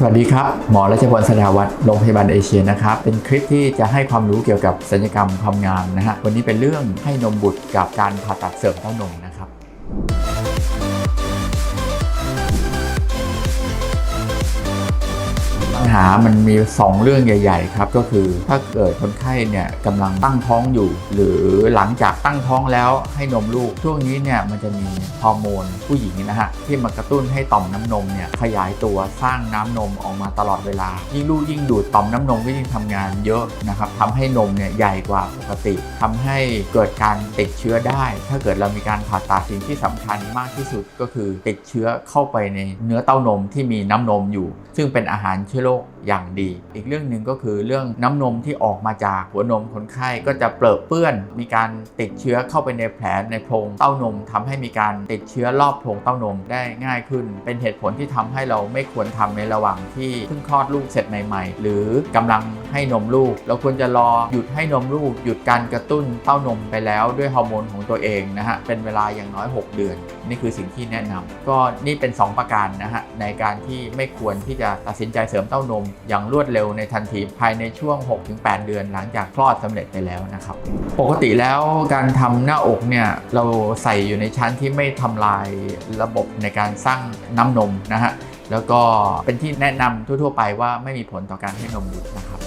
สวัสดีครับ หมอรัชพลสดาวัฒน์โรงพยาบาลเอเชียนะครับ เป็นคลิปที่จะให้ความรู้เกี่ยวกับศัลยกรรมความงามนะฮะ วันนี้เป็นเรื่องให้นมบุตรกับการผ่าตัดเสริมเต้านมนะครับ ปัญหามันมี 2 เรื่องใหญ่ ๆ ครับ ก็คือถ้าเกิดคนไข้เนี่ยกำลังตั้งท้องอยู่ หรือหลังจากตั้งท้องแล้วให้นมลูก ช่วงนี้เนี่ยมันจะมีฮอร์โมนผู้หญิงนะฮะที่มากระตุ้นให้ต่อมน้ำนมเนี่ยขยายตัวสร้างน้ำนมออกมาตลอดเวลา ยิ่งลูกยิ่งดูดต่อมน้ำนมก็ยิ่งทำงานเยอะนะครับทำให้นมเนี่ยใหญ่กว่าปกติทำให้เกิดการติดเชื้อได้ ถ้าเกิดเรามีการผ่าตัดสิ่งที่สำคัญมากที่สุดก็คือติดเชื้อเข้าไปในเนื้อเต้านมที่มีน้ำนมอยู่ ซึ่งเป็นอาหารเชื้อโรคอย่างดี อีกเรื่องหนึ่งก็คือเรื่องน้ำนมที่ออกมาจากหัวนมคนไข้ก็จะเปรอะเปื้อน มีการติดเชื้อเข้าไปในแผลในโพรงเต้านมทำให้มีการติดเชื้อรอบโพรงเต้านมได้ง่ายขึ้น เป็นเหตุผลที่ทำให้เราไม่ควรทำในระหว่างที่เพิ่งคลอดลูกเสร็จใหม่ๆ หรือกำลังให้นมลูก เราควรจะรอหยุดให้นมลูก หยุดการกระตุ้นเต้านมไปแล้วด้วยฮอร์โมนของตัวเองนะฮะเป็นเวลาอย่างน้อย 6 เดือน นี่คือสิ่งที่แนะนำก็นี่เป็น 2 ประการนะฮะในการที่ไม่ควรที่จะตัดสินใจเสริมเต้านมอย่างรวดเร็วในทันทีภายในช่วง 6-8 เดือนหลังจากคลอดสำเร็จไปแล้วนะครับ ปกติแล้วการทำหน้าอกเนี่ยเราใส่อยู่ในชั้นที่ไม่ทำลายระบบในการสร้างน้ำนมนะฮะแล้วก็เป็นที่แนะนำทั่วๆ ไปว่าไม่มีผลต่อการให้นมบุตรนะครับ